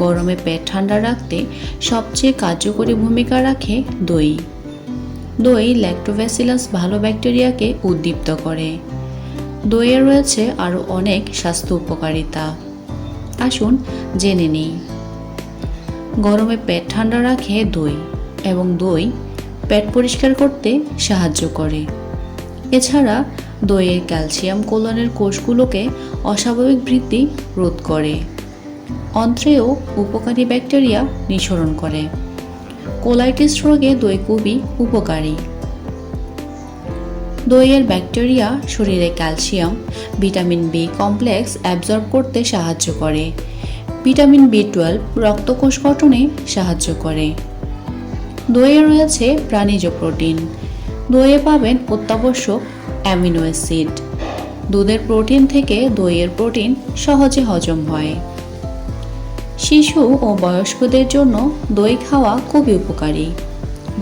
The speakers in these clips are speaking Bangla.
গরমে পেট ঠান্ডা রাখতে সবচেয়ে কার্যকরী ভূমিকা রাখে দই। দই ল্যাক্টোব্যাসিলাস ভালো ব্যাকটেরিয়াকে উদ্দীপ্ত করে। দইয়ে রয়েছে আরও অনেক স্বাস্থ্য উপকারিতা। আসুন জেনে নিই। গরমে পেট ঠান্ডা রাখে দই এবং দই পেট পরিষ্কার করতে সাহায্য করে। এছাড়া দইয়ের ক্যালসিয়াম কোলনের কোষগুলোকে অস্বাভাবিক বৃদ্ধি রোধ করে। অন্ত্রেও উপকারী ব্যাকটেরিয়া নিঃসরণ করে। কোলাইটিস রোগে দই খুবই উপকারী। দইয়ের ব্যাকটেরিয়া শরীরে calcium, vitamin B complex absorb করতে সাহায্য করে। ভিটামিন বি টুয়েলভ রক্তকোষ গঠনে সাহায্য করে। দইয়ে রয়েছে প্রাণীজ প্রোটিন। দইয়ে পাবেন অত্যাবশ্যক অ্যামিনো অ্যাসিড। দুধের প্রোটিন থেকে দইয়ের প্রোটিন সহজে হজম হয়। শিশু ও বয়স্কদের জন্য দই খাওয়া খুবই উপকারী।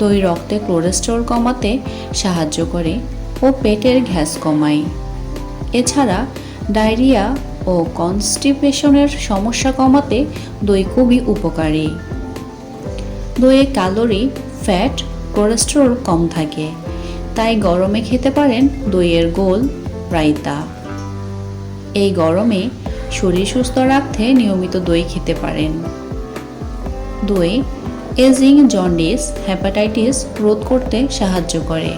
দই রক্তে কোলেস্টেরল কমাতে সাহায্য করে ও পেটের গ্যাস কমায়। এছাড়া ডায়রিয়া ও কনস্টিপেশনের সমস্যা কমাতে দই খুবই উপকারী। দইয়ে ক্যালোরি ফ্যাট কোলেস্টেরল কম থাকে, তাই গরমে খেতে পারেন দইয়ের গোল রায়তা। এই গরমে শরীর সুস্থ রাখতে নিয়মিত দই খেতে পারেন। দই, এজিং জন্ডিস হ্যাপাটাইটিস রোধ করতে সাহায্য করে।